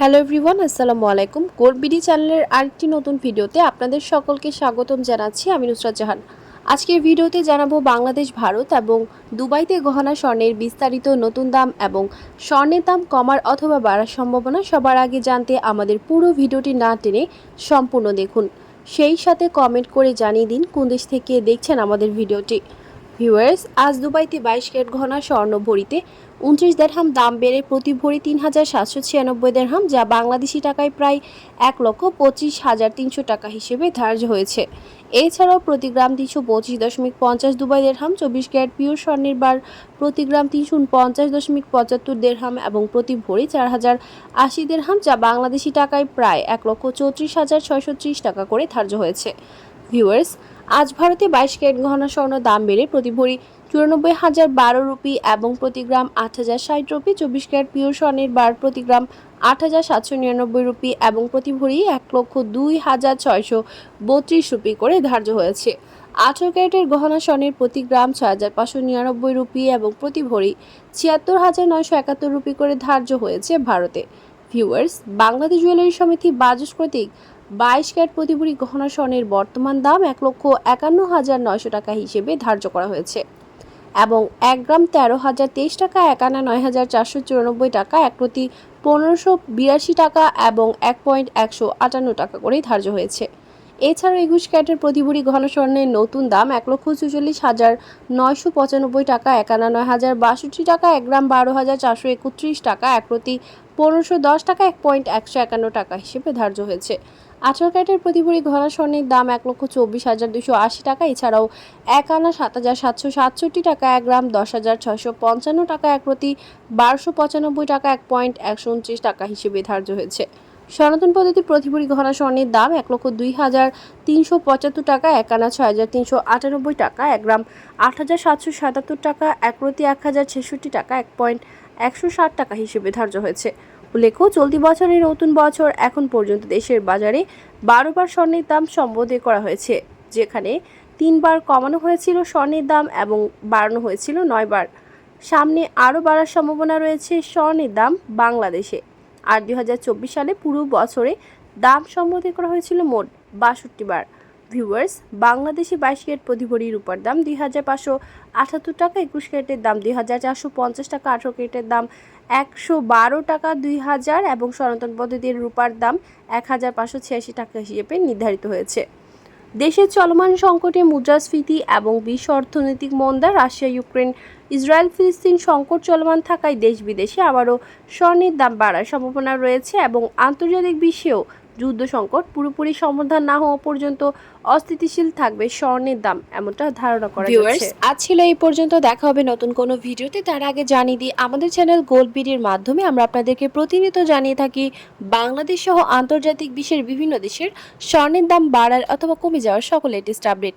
Hello everyone আসসালামু আলাইকুম। Gold BD চ্যানেলের আরেকটি নতুন ভিডিওতে আপনাদের সকলকে স্বাগতম জানাচ্ছি, আমি নুসরাত জাহান। আজকের ভিডিওতে জানাব বাংলাদেশ, ভারত এবং দুবাইতে গহনা স্বর্ণের বিস্তারিত নতুন দাম এবং স্বর্ণের দাম কমার অথবা বাড়ার সম্ভাবনা সবার আগে জানতে আমাদের পুরো ভিডিওটি না টেনে সম্পূর্ণ দেখুন। সেই সাথে কমেন্ট করে জানিয়ে দিন কোন দেশ থেকে দেখছেন আমাদের ভিডিওটি। ভিউয়ার্স আজ দুবাইতে বাইশ ক্যারেট ঘনা স্বর্ণ ভরিতে উনত্রিশ দেড়হাম দাম বেড়ে প্রতি ভরি তিন হাজার সাতশো ছিয়ানব্বই দেড়হাম, যা বাংলাদেশি টাকায় প্রায় এক লক্ষ পঁচিশ হাজার তিনশো টাকা হিসেবে ধার্য হয়েছে। এছাড়াও প্রতি গ্রাম তিনশো পঁচিশ দশমিক পঞ্চাশ দুবাই দেড়হাম, চব্বিশ ক্যারেট পিওর স্বর্ণের বার প্রতি গ্রাম তিনশো পঞ্চাশ দশমিক পঁচাত্তর দেড়হাম এবং প্রতি ভরি চার হাজার আশি দেড়হাম, যা বাংলাদেশি টাকায় প্রায় এক লক্ষ চৌত্রিশ হাজার ছয়শো ত্রিশ টাকা করে ধার্য হয়েছে। ভিউয়ার্স আজ ভারতে বাইশ ক্যারেট গহনা স্বর্ণ দাম বেড়ে প্রতি ভরি চুরানব্বই হাজার বারো রুপি এবং প্রতি গ্রাম আট হাজার ষাট রুপি, চব্বিশ ক্যারেট পিওর স্বর্ণের বার প্রতি গ্রাম আট হাজার সাতশো নিরানব্বই রুপি এবং প্রতি ভরি এক লক্ষ দুই হাজার ছয়শো বত্রিশ রুপি করে ধার্য হয়েছে। আঠেরো ক্যারেটের গহনা স্বর্ণের প্রতি গ্রাম ছয় হাজার পাঁচশো নিরানব্বই রুপি এবং প্রতি ভরি ছিয়াত্তর হাজার নয়শো একাত্তর রুপি করে ধার্য হয়েছে ভারতে। ভিউয়ার্স বাংলাদেশ জুয়েলারি সমিতি বাজস কর্তৃক বাইশ ক্যাট প্রতি ভরি গহনা স্বর্ণের বর্তমান দাম এক লক্ষ একান্ন হাজার নয়শো টাকা হিসেবে ধার্য করা হয়েছে। এবং এক গ্রাম তেরো হাজার তেইশ টাকা এক আনা নয় হাজার চারশো চুরানব্বই টাকা, এক প্রতি পনেরোশো বিরাশি টাকা এবং এক পয়েন্ট একশো আটান্ন টাকা করেই ধার্য হয়েছে। এছাড়াও একুশ ক্যারেটের প্রতি ভরি ঘন স্বর্ণের নতুন দাম এক লক্ষ চুচল্লিশ হাজার নয়শো পঁচানব্বই টাকা একানা নয় হাজার বাষট্টি টাকা, এক গ্রাম বারো হাজার চারশো একত্রিশ টাকা, এক প্রতি পনেরোশো দশ টাকা, এক পয়েন্ট একশো একান্ন টাকা হিসেবে ধার্য হয়েছে। আঠারো ক্যারেটের প্রতি ভরি ঘনা স্বর্ণের দাম এক লক্ষ চব্বিশ হাজার দুশো আশি টাকা, এছাড়াও এক আনা সাত হাজার সাতশো সাতষট্টি টাকা, এক গ্রাম দশ হাজার ছয়শো পঞ্চান্ন টাকা, এক প্রতি বারোশো পঁচানব্বই টাকা, এক পয়েন্ট একশো উনত্রিশ টাকা হিসেবে ধার্য হয়েছে। সনাতন পদ্ধতি প্রতি ভরি ঘনা স্বর্ণের দাম এক লক্ষ দুই হাজার তিনশো পঁচাত্তর টাকা, এক আনা ছয় হাজার তিনশো আটানব্বই টাকা, এক গ্রাম আট হাজার সাতশো সাতাত্তর টাকা, এক প্রতি এক হাজার ছেষট্টি টাকা, এক পয়েন্ট একশো ষাট টাকা হিসেবে ধার্য হয়েছে। উল্লেখ্য, চলতি বছরের নতুন বছর এখন পর্যন্ত দেশের বাজারে বারোবার স্বর্ণের দাম সম্বোধন করা হয়েছে, যেখানে তিনবার কমানো হয়েছিল স্বর্ণের দাম এবং বাড়ানো হয়েছিল নয়বার সামনে আরও বাড়ার সম্ভাবনা রয়েছে স্বর্ণের দাম বাংলাদেশে। আর দুই হাজার চব্বিশ সালে পুরো বছরে দাম সম্মতি করা হয়েছিল মোট বাষট্টি বার। ভিউয়ার্স বাংলাদেশি বাইশ কেট প্রতি ভরি রূপার দাম দুই হাজার পাঁচশো আঠাত্তর টাকা, একুশ কেটের দাম দুই হাজার চারশো পঞ্চাশ টাকা, আঠেরো কেটের দাম একশো বারো টাকা দুই হাজার এবং সনাতন পদ্ধতির রূপার দাম এক হাজার পাঁচশো ছিয়াশি টাকা হিসেবে নির্ধারিত হয়েছে। দেশের চলমান সংকটে মুদ্রাস্ফীতি এবং বিশ্ব অর্থনৈতিক মন্দা, রাশিয়া, ইউক্রেন, ইসরায়েল, ফিলিস্তিন সংকট চলমান থাকায় দেশ বিদেশে আবারও স্বর্ণের দাম বাড়ার সম্ভাবনা রয়েছে এবং আন্তর্জাতিক বিশ্বেও যুদ্ধ সংকট পুরোপুরি সমাধান না হওয়া পর্যন্ত অস্থিতিশীল থাকবে স্বর্ণের দাম এমনটা ধারণা করা যাচ্ছে। আজ ছিল এই পর্যন্ত দেখা হবে নতুন কোনো ভিডিওতে। তার আগে জানিয়ে দিই আমাদের চ্যানেল গোল্ড বিডির মাধ্যমে আমরা আপনাদেরকে প্রতিনিয়ত জানিয়ে থাকি বাংলাদেশ সহ আন্তর্জাতিক বিশ্বের বিভিন্ন দেশের স্বর্ণের দাম বাড়ার অথবা কমে যাওয়ার সকল লেটেস্ট আপডেট